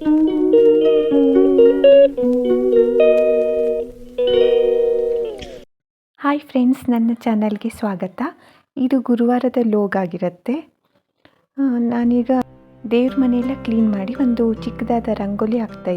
Hi friends ನನ್ನ ಚಾನಲ್ಗೆ ಸ್ವಾಗತ. ಇದು ಗುರುವಾರದ ಲೋಗ್ ಆಗಿರುತ್ತೆ. ನಾನೀಗ ದೇವ್ರ ಮನೆಯೆಲ್ಲ ಕ್ಲೀನ್ ಮಾಡಿ ಒಂದು ಚಿಕ್ಕದಾದ ರಂಗೋಲಿ ಹಾಕ್ತಾ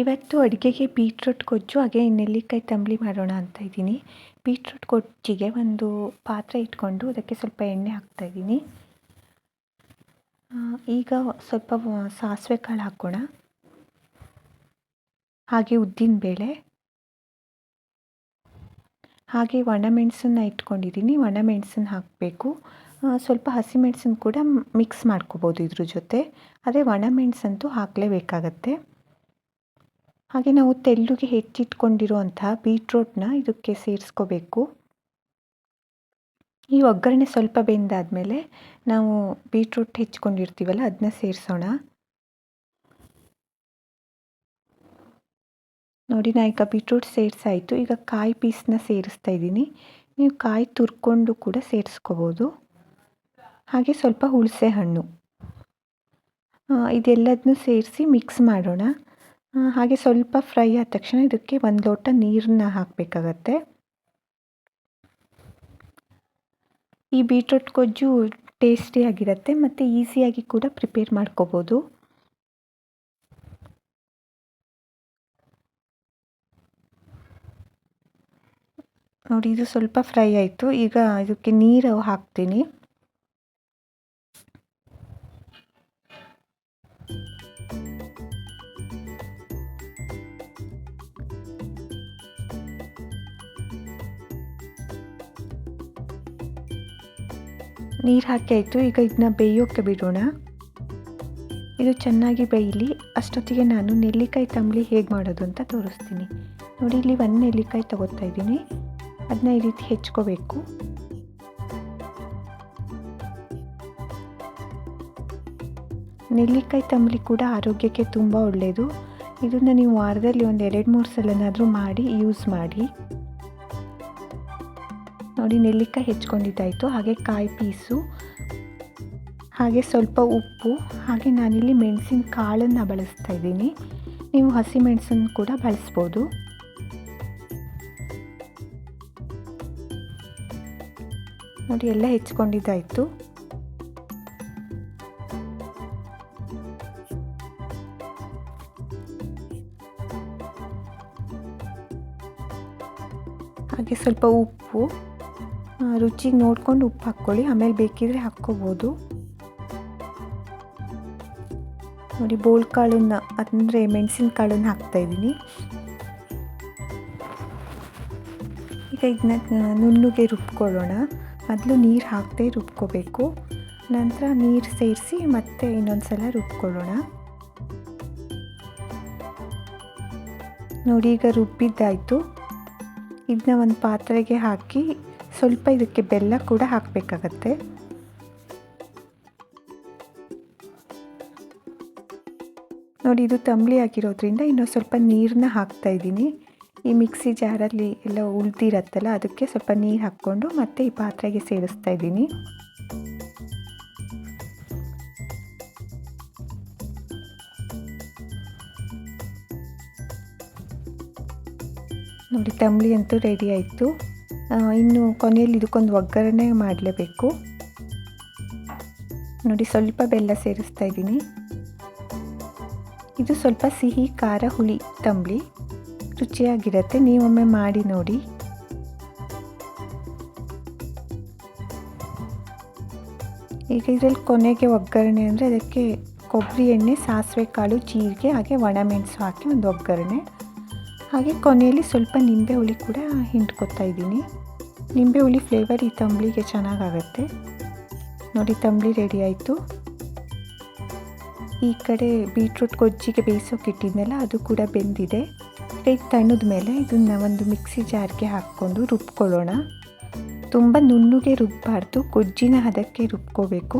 ಇವತ್ತು ಅಡುಗೆಗೆ ಬೀಟ್ರೂಟ್ ಕೊಜ್ಜು ಹಾಗೆ ನೆಲ್ಲಿಕಾಯಿ ತಂಬಳಿ ಮಾಡೋಣ ಅಂತ ಇದ್ದೀನಿ. ಬೀಟ್ರೂಟ್ ಕೊಜ್ಜಿಗೆ ಒಂದು ಪಾತ್ರೆ ಇಟ್ಕೊಂಡು ಅದಕ್ಕೆ ಸ್ವಲ್ಪ ಎಣ್ಣೆ ಹಾಕ್ತಾ ಇದ್ದೀನಿ. ಈಗ ಸ್ವಲ್ಪ ಸಾಸಿವೆ ಕಾಳು ಹಾಕೋಣ. ಹಾಗೆ ಉದ್ದಿನ ಬೇಳೆ. ಹಾಗೆ ಒಣಮೆಣಸನ್ನ ಇಟ್ಕೊಂಡಿದ್ದೀನಿ, ಒಣಮೆಣಸನ್ನ ಹಾಕಬೇಕು. ಸ್ವಲ್ಪ ಹಸಿಮೆಣಸನ್ನು ಕೂಡ ಮಿಕ್ಸ್ ಮಾಡ್ಕೋಬೋದು ಇದ್ರ ಜೊತೆ. ಆದರೆ ಒಣಮೆಣಸಂತೂ ಹಾಕಲೇಬೇಕಾಗತ್ತೆ. ಹಾಗೆ ನಾವು ತೆಳ್ಳುಗೆ ಹೆಚ್ಚಿಟ್ಕೊಂಡಿರುವಂತಹ ಬೀಟ್ರೋಟ್ನ ಇದಕ್ಕೆ ಸೇರಿಸ್ಕೋಬೇಕು. ಈ ಒಗ್ಗರಣೆ ಸ್ವಲ್ಪ ಬೆಂದಾದಮೇಲೆ ನಾವು ಬೀಟ್ರೂಟ್ ಹೆಚ್ಕೊಂಡಿರ್ತೀವಲ್ಲ ಅದನ್ನ ಸೇರಿಸೋಣ. ನೋಡಿ, ನಾ ಈಗ ಬೀಟ್ರೂಟ್ ಸೇರಿಸಾಯಿತು. ಈಗ ಕಾಯಿ ಪೀಸ್ನ ಸೇರಿಸ್ತಾ ಇದ್ದೀನಿ. ನೀವು ಕಾಯಿ ತುರ್ಕೊಂಡು ಕೂಡ ಸೇರಿಸ್ಕೋಬೋದು. ಹಾಗೆ ಸ್ವಲ್ಪ ಹುಣಸೆ ಹಣ್ಣು. ಇದೆಲ್ಲದನ್ನೂ ಸೇರಿಸಿ ಮಿಕ್ಸ್ ಮಾಡೋಣ. ಹಾಗೆ ಸ್ವಲ್ಪ ಫ್ರೈ ಆದ ತಕ್ಷಣ ಇದಕ್ಕೆ ಒಂದು ಲೋಟ ನೀರನ್ನ ಹಾಕಬೇಕಾಗತ್ತೆ. ಈ ಬೀಟ್ರೂಟ್ ಗೊಜ್ಜು ಟೇಸ್ಟಿಯಾಗಿರುತ್ತೆ ಮತ್ತು ಈಸಿಯಾಗಿ ಕೂಡ ಪ್ರಿಪೇರ್ ಮಾಡ್ಕೋಬೋದು. ನೋಡಿ, ಇದು ಸ್ವಲ್ಪ ಫ್ರೈ ಆಯಿತು. ಈಗ ಇದಕ್ಕೆ ನೀರು ಹಾಕ್ತೀನಿ. ನೀರು ಹಾಕಿ ಆಯಿತು. ಈಗ ಇದನ್ನ ಬೇಯೋಕ್ಕೆ ಬಿಡೋಣ. ಇದು ಚೆನ್ನಾಗಿ ಬೇಯಲಿ. ಅಷ್ಟೊತ್ತಿಗೆ ನಾನು ನೆಲ್ಲಿಕಾಯಿ ತಂಬಳಿ ಹೇಗೆ ಮಾಡೋದು ಅಂತ ತೋರಿಸ್ತೀನಿ. ನೋಡಿ, ಇಲ್ಲಿ ಒಂದು ನೆಲ್ಲಿಕಾಯಿ ತಗೋತಾ ಇದ್ದೀನಿ. ಅದನ್ನ ಈ ರೀತಿ ಹೆಚ್ಕೋಬೇಕು. ನೆಲ್ಲಿಕಾಯಿ ತಂಬಳಿ ಕೂಡ ಆರೋಗ್ಯಕ್ಕೆ ತುಂಬ ಒಳ್ಳೆಯದು ಇದನ್ನು ನೀವು ವಾರದಲ್ಲಿ ಒಂದು ಎರಡು ಮೂರು ಸಲನಾದರೂ ಮಾಡಿ ಯೂಸ್ ಮಾಡಿ. ನೋಡಿ ನೆಲ್ಲಿಕಾಯಿ ಹೆಚ್ಕೊಂಡಿದ್ದಾಯಿತು. ಹಾಗೆ ಕಾಯಿ ಪೀಸು, ಹಾಗೆ ಸ್ವಲ್ಪ ಉಪ್ಪು, ಹಾಗೆ ನಾನಿಲ್ಲಿ ಮೆಣಸಿನ ಕಾಳನ್ನು ಬಳಸ್ತಾ ಇದ್ದೀನಿ. ನೀವು ಹಸಿ ಮೆಣಸನ್ನು ಕೂಡ ಬಳಸ್ಬೋದು. ನೋಡಿ ಎಲ್ಲ ಹೆಚ್ಕೊಂಡಿದ್ದಾಯಿತು. ಹಾಗೆ ಸ್ವಲ್ಪ ಉಪ್ಪು ರುಚಿಗೆ ನೋಡ್ಕೊಂಡು ಉಪ್ಪು ಹಾಕ್ಕೊಳ್ಳಿ. ಆಮೇಲೆ ಬೇಕಿದ್ರೆ ಹಾಕ್ಕೋಬೋದು. ನೋಡಿ ಬೋಳ್ ಕಾಳನ್ನು ಅಂದರೆ ಮೆಣಸಿನ ಕಾಳನ್ನು ಹಾಕ್ತಾ ಇದ್ದೀನಿ. ಈಗ ಇದನ್ನ ನುಣ್ಣಗೆ ರುಬ್ಕೊಳ್ಳೋಣ. ಮೊದಲು ನೀರು ಹಾಕದೆ ರುಬ್ಕೋಬೇಕು. ನಂತರ ನೀರು ಸೇರಿಸಿ ಮತ್ತೆ ಇನ್ನೊಂದು ಸಲ ರುಬ್ಕೊಳ್ಳೋಣ. ನೋಡಿ, ಈಗ ರುಬ್ಬಿದ್ದಾಯಿತು. ಇದನ್ನ ಒಂದು ಪಾತ್ರೆಗೆ ಹಾಕಿ ಸ್ವಲ್ಪ ಇದಕ್ಕೆ ಬೆಲ್ಲ ಕೂಡ ಹಾಕಬೇಕಾಗತ್ತೆ. ನೋಡಿ, ಇದು ತಂಬಳಿ ಆಗಿರೋದ್ರಿಂದ ಇನ್ನೂ ಸ್ವಲ್ಪ ನೀರನ್ನ ಹಾಕ್ತಾ ಇದ್ದೀನಿ. ಈ ಮಿಕ್ಸಿ ಜಾರಲ್ಲಿ ಎಲ್ಲ ಉಳ್ದಿರತ್ತಲ್ಲ, ಅದಕ್ಕೆ ಸ್ವಲ್ಪ ನೀರು ಹಾಕ್ಕೊಂಡು ಮತ್ತೆ ಈ ಪಾತ್ರೆಗೆ ಸೇರಿಸ್ತಾ ಇದ್ದೀನಿ. ನೋಡಿ, ತಂಬಳಿ ಅಂತೂ ರೆಡಿ ಆಯಿತು. ಇನ್ನು ಕೊನೆಯಲ್ಲಿ ಇದಕ್ಕೊಂದು ಒಗ್ಗರಣೆ ಮಾಡಲೇಬೇಕು. ನೋಡಿ, ಸ್ವಲ್ಪ ಬೆಲ್ಲ ಸೇರಿಸ್ತಾ ಇದ್ದೀನಿ. ಇದು ಸ್ವಲ್ಪ ಸಿಹಿ, ಖಾರ, ಹುಳಿ, ತಂಬಳಿ ರುಚಿಯಾಗಿರುತ್ತೆ. ನೀವೊಮ್ಮೆ ಮಾಡಿ ನೋಡಿ. ಈಗ ಇದರಲ್ಲಿ ಕೊನೆಗೆ ಒಗ್ಗರಣೆ ಅಂದರೆ ಅದಕ್ಕೆ ಕೊಬ್ಬರಿ ಎಣ್ಣೆ, ಸಾಸಿವೆ ಕಾಳು, ಜೀರಿಗೆ, ಹಾಗೆ ಒಣಮೆಣಸು ಹಾಕಿ ಒಂದು ಒಗ್ಗರಣೆ. ಹಾಗೆ ಕೊನೆಯಲ್ಲಿ ಸ್ವಲ್ಪ ನಿಂಬೆ ಹುಳಿ ಕೂಡ ಹಿಂಡ್ಕೊತಾ ಇದ್ದೀನಿ. ನಿಂಬೆ ಹುಳಿ ಫ್ಲೇವರ್ ಈ ತಂಬಳಿಗೆ ಚೆನ್ನಾಗಾಗತ್ತೆ. ನೋಡಿ, ತಂಬಳಿ ರೆಡಿ ಆಯಿತು. ಈ ಕಡೆ ಬೀಟ್ರೂಟ್ ಗೊಜ್ಜಿಗೆ ಬೇಯಿಸೋಕೆ ಇಟ್ಟಿದ್ನಲ್ಲ, ಅದು ಕೂಡ ಬೆಂದಿದೆ. ಈಗ ತಣ್ಣದ ಮೇಲೆ ಇದನ್ನ ಒಂದು ಮಿಕ್ಸಿ ಜಾರ್ಗೆ ಹಾಕ್ಕೊಂಡು ರುಬ್ಕೊಳ್ಳೋಣ. ತುಂಬ ನುಣ್ಣಗೆ ರುಬ್ಬಾರ್ದು, ಗೊಜ್ಜಿನ ಹದಕ್ಕೆ ರುಬ್ಕೋಬೇಕು.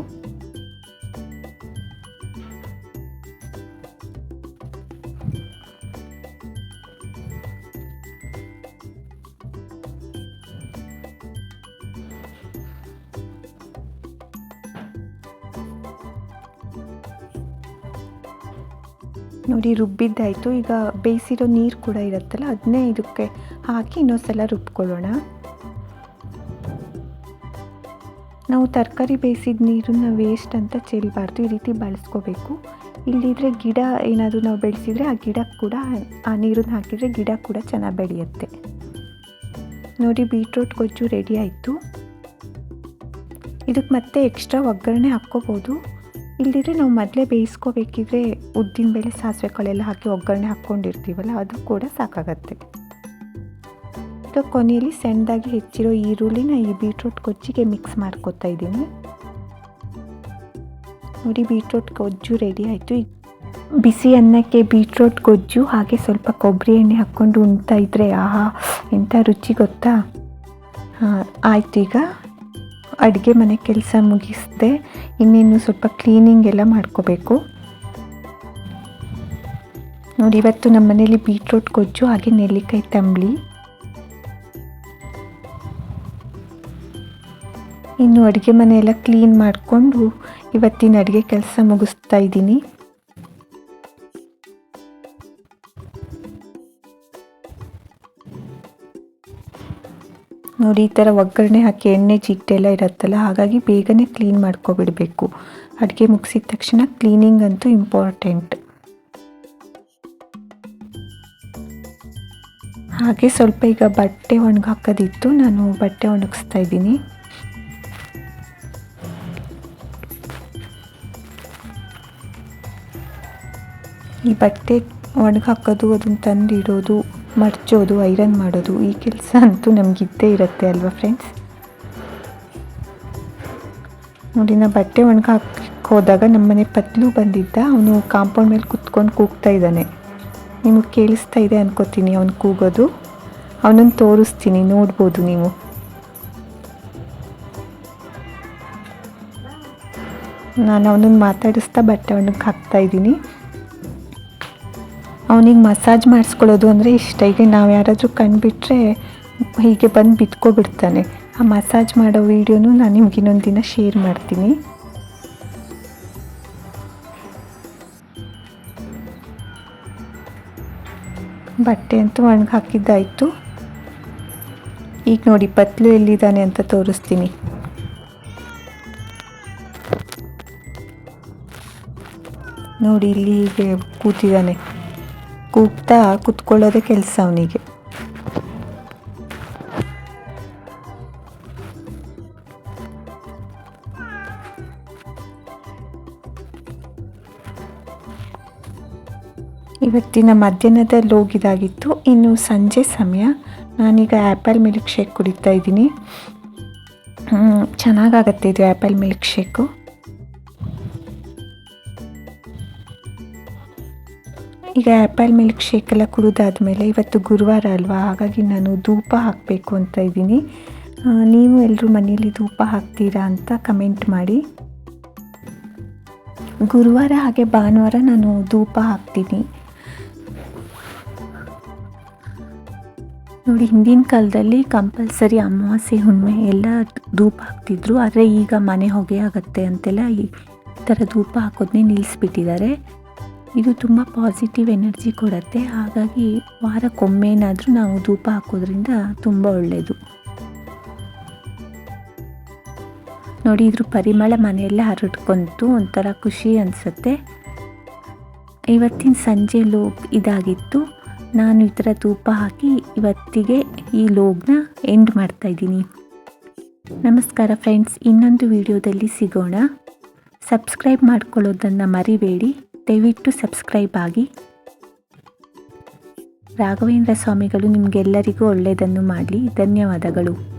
ನೋಡಿ ರುಬ್ಬಿದ್ದಾಯಿತು. ಈಗ ಬೇಯಿಸಿರೋ ನೀರು ಕೂಡ ಇರುತ್ತಲ್ಲ ಅದನ್ನೇ ಇದಕ್ಕೆ ಹಾಕಿ ಇನ್ನೊಂದ್ಸಲ ರುಬ್ಕೊಳ್ಳೋಣ. ನಾವು ತರಕಾರಿ ಬೇಯಿಸಿದ ನೀರನ್ನ ವೇಸ್ಟ್ ಅಂತ ಚೆಲ್ಲಬಾರ್ದು ಈ ರೀತಿ ಬಳಸ್ಕೋಬೇಕು. ಇಲ್ಲಿದ್ರೆ ಗಿಡ ಏನಾದರೂ ನಾವು ಬೆಳೆಸಿದರೆ ಆ ಗಿಡ ಕೂಡ, ಆ ನೀರನ್ನ ಹಾಕಿದರೆ ಗಿಡ ಕೂಡ ಚೆನ್ನಾಗಿ ಬೆಳೆಯುತ್ತೆ. ನೋಡಿ ಬೀಟ್ರೂಟ್ ಗೊಜ್ಜು ರೆಡಿ ಆಯಿತು. ಇದಕ್ಕೆ ಮತ್ತೆ ಎಕ್ಸ್ಟ್ರಾ ಒಗ್ಗರಣೆ ಹಾಕ್ಕೋಬೋದು. ಇಲ್ದಿದ್ರೆ ನಾವು ಮೊದಲೇ ಬೇಯಿಸ್ಕೋಬೇಕಿದ್ರೆ ಉದ್ದಿನ ಬೇಳೆ ಸಾಸಿವೆ ಕಾಳೆಲ್ಲ ಹಾಕಿ ಒಗ್ಗರಣೆ ಹಾಕ್ಕೊಂಡಿರ್ತೀವಲ್ಲ, ಅದು ಕೂಡ ಸಾಕಾಗತ್ತೆ. ಸೊ ಕೊನೆಯಲ್ಲಿ ಸಣ್ಣದಾಗಿ ಹೆಚ್ಚಿರೋ ಈರುಳ್ಳಿನ ಈ ಬೀಟ್ರೂಟ್ ಗೊಜ್ಜಿಗೆ ಮಿಕ್ಸ್ ಮಾಡ್ಕೊತಾ ಇದ್ದೀನಿ. ನೋಡಿ, ಬೀಟ್ರೂಟ್ ಗೊಜ್ಜು ರೆಡಿ ಆಯಿತು. ಬಿಸಿ ಅನ್ನಕ್ಕೆ ಬೀಟ್ರೂಟ್ ಗೊಜ್ಜು, ಹಾಗೆ ಸ್ವಲ್ಪ ಕೊಬ್ಬರಿ ಎಣ್ಣೆ ಹಾಕ್ಕೊಂಡು ಉಣ್ತಾ ಇದ್ದರೆ ಆಹಾ ಎಂಥ ರುಚಿ ಗೊತ್ತಾ? ಹಾಂ, ಆಯ್ತು ಈಗ. ಅಡುಗೆ ಮನೆ ಕೆಲಸ ಮುಗಿಸಿದೆ ಇನ್ನೇನು ಸ್ವಲ್ಪ ಕ್ಲೀನಿಂಗ್ ಎಲ್ಲ ಮಾಡ್ಕೋಬೇಕು. ನೋಡಿ, ಇವತ್ತು ನಮ್ಮ ಮನೇಲಿ ಬೀಟ್ರೂಟ್ ಗೊಜ್ಜು ಹಾಗೆ ನೆಲ್ಲಿಕಾಯಿ ತಂಬಳಿ. ಇನ್ನು ಅಡುಗೆ ಮನೆಯೆಲ್ಲ ಕ್ಲೀನ್ ಮಾಡಿಕೊಂಡು ಇವತ್ತಿನ ಅಡುಗೆ ಕೆಲಸ ಮುಗಿಸ್ತಾ ಇದ್ದೀನಿ. ನೋಡಿ, ಈ ಥರ ಒಗ್ಗರಣೆ ಹಾಕಿ, ಎಣ್ಣೆ ಜಿಟ್ಟೆಲ್ಲ ಇರುತ್ತಲ್ಲ, ಹಾಗಾಗಿ ಬೇಗನೆ ಕ್ಲೀನ್ ಮಾಡ್ಕೊಬಿಡಬೇಕು. ಅಡುಗೆ ಮುಗಿಸಿದ ತಕ್ಷಣ ಕ್ಲೀನಿಂಗ್ ಅಂತೂ ಇಂಪಾರ್ಟೆಂಟ್ ಹಾಗೆ ಸ್ವಲ್ಪ ಈಗ ಬಟ್ಟೆ ಒಣಗಾಕೋದಿತ್ತು, ನಾನು ಬಟ್ಟೆ ಒಣಗಿಸ್ತಾ ಇದ್ದೀನಿ. ಈ ಬಟ್ಟೆ ಒಣಗಾಕೋದು, ಅದನ್ನು ತಂದಿಡೋದು ಮಡ್ಚೋದು ಐರನ್ ಮಾಡೋದು, ಈ ಕೆಲಸ ಅಂತೂ ನಮಗಿದ್ದೇ ಇರುತ್ತೆ ಅಲ್ವಾ ಫ್ರೆಂಡ್ಸ್ ನೋಡಿ, ನಾ ಬಟ್ಟೆ ಒಣಗ ಹಾಕೋದಾಗ ಹೋದಾಗ ನಮ್ಮನೆ ಪತ್ಲು ಬಂದಿದ್ದ, ಅವನು ಕಾಂಪೌಂಡ್ ಮೇಲೆ ಕುತ್ಕೊಂಡು ಕೂಗ್ತಾ ಇದ್ದಾನೆ. ನಿಮಗೆ ಕೇಳಿಸ್ತಾ ಇದೆ ಅನ್ಕೋತೀನಿ ಅವನು ಕೂಗೋದು. ಅವನನ್ನು ತೋರಿಸ್ತೀನಿ, ನೋಡ್ಬೋದು ನೀವು. ನಾನು ಅವನನ್ನು ಮಾತಾಡಿಸ್ತಾ ಬಟ್ಟೆ ಒಣಗಿ ಹಾಕ್ತಾ ಇದ್ದೀನಿ. ಅವನಿಗೆ ಮಸಾಜ್ ಮಾಡಿಸ್ಕೊಳ್ಳೋದು ಅಂದರೆ ಇಷ್ಟ. ಈಗ ನಾವು ಯಾರಾದರೂ ಕಂಡುಬಿಟ್ರೆ ಹೀಗೆ ಬಂದು ಬಿತ್ಕೊಬಿಡ್ತಾನೆ. ಆ ಮಸಾಜ್ ಮಾಡೋ ವೀಡಿಯೋನು ನಾನು ನಿಮ್ಗೆ ಇನ್ನೊಂದು ದಿನ ಶೇರ್ ಮಾಡ್ತೀನಿ. ಬಟ್ಟೆ ಅಂತೂ ಒಣಗಿ ಹಾಕಿದ್ದಾಯಿತು. ಈಗ ನೋಡಿ ಪತ್ಲು ಎಲ್ಲಿದ್ದಾನೆ ಅಂತ ತೋರಿಸ್ತೀನಿ. ನೋಡಿ ಇಲ್ಲಿ ಹೀಗೆ ಕೂತಿದ್ದಾನೆ. ಕೂಗ್ತಾ ಕುತ್ಕೊಳ್ಳೋದೇ ಕೆಲಸ ಅವನಿಗೆ. ಇವತ್ತಿನ ಮಧ್ಯಾಹ್ನದಲ್ಲಿ ಹೋಗಿದಾಗಿತ್ತು ಇನ್ನು ಸಂಜೆ ಸಮಯ. ನಾನೀಗ ಆ್ಯಪಲ್ ಮಿಲ್ಕ್ ಶೇಕ್ ಕುಡಿತಾ ಇದ್ದೀನಿ. ಚೆನ್ನಾಗಾಗತ್ತೆ ಇದು ಆ್ಯಪಲ್ ಮಿಲ್ಕ್ ಶೇಕು. ಈಗ ಆ್ಯಪಲ್ ಮಿಲ್ಕ್ ಶೇಕ್ ಎಲ್ಲ ಕುಡಿದಾದ್ಮೇಲೆ ಇವತ್ತು ಗುರುವಾರ ಅಲ್ವಾ? ಹಾಗಾಗಿ ನಾನು ಧೂಪ ಹಾಕಬೇಕು ಅಂತ ಇದ್ದೀನಿ. ನೀವು ಎಲ್ಲರೂ ಮನೆಯಲ್ಲಿ ಧೂಪ ಹಾಕ್ತೀರಾ ಅಂತ ಕಮೆಂಟ್ ಮಾಡಿ. ಗುರುವಾರ ಹಾಗೆ ಭಾನುವಾರ ನಾನು ಧೂಪ ಹಾಕ್ತೀನಿ. ನೋಡಿ, ಹಿಂದಿನ ಕಾಲದಲ್ಲಿ ಕಂಪಲ್ಸರಿ ಅಮಾವಾಸ್ಯೆ ಹುಣ್ಣಿಮೆ ಎಲ್ಲ ಧೂಪ ಹಾಕ್ತಿದ್ರು. ಆದರೆ ಈಗ ಮನೆ ಹೊಗೆ ಆಗುತ್ತೆ ಅಂತೆಲ್ಲ ಈ ಥರ ಧೂಪ ಹಾಕೋದನ್ನೇ ನಿಲ್ಲಿಸ್ಬಿಟ್ಟಿದ್ದಾರೆ ಇದು ತುಂಬ ಪಾಸಿಟಿವ್ ಎನರ್ಜಿ ಕೊಡುತ್ತೆ. ಹಾಗಾಗಿ ವಾರಕ್ಕೊಮ್ಮೆನಾದರೂ ನಾವು ಧೂಪ ಹಾಕೋದ್ರಿಂದ ತುಂಬ ಒಳ್ಳೆಯದು ನೋಡಿ, ಇದ್ರ ಪರಿಮಳ ಮನೆಯಲ್ಲ ಹರಡ್ಕೊಂತು ಒಂಥರ ಖುಷಿ ಅನಿಸುತ್ತೆ. ಇವತ್ತಿನ ಸಂಜೆ ಲೋಗ್ ಇದಾಗಿತ್ತು. ನಾನು ಈ ಥರ ಧೂಪ ಹಾಕಿ ಇವತ್ತಿಗೆ ಈ ಲೋಗ್ನ ಎಂಡ್ ಮಾಡ್ತಾ ಇದ್ದೀನಿ. ನಮಸ್ಕಾರ ಫ್ರೆಂಡ್ಸ್ ಇನ್ನೊಂದು ವಿಡಿಯೋದಲ್ಲಿ ಸಿಗೋಣ. ಸಬ್ಸ್ಕ್ರೈಬ್ ಮಾಡ್ಕೊಳ್ಳೋದನ್ನು ಮರಿಬೇಡಿ. ದಯವಿಟ್ಟು ಸಬ್ಸ್ಕ್ರೈಬ್ ಆಗಿ. ರಾಘವೇಂದ್ರ ಸ್ವಾಮಿಗಳು ನಿಮಗೆಲ್ಲರಿಗೂ ಒಳ್ಳೆಯದನ್ನು ಮಾಡಲಿ. ಧನ್ಯವಾದಗಳು.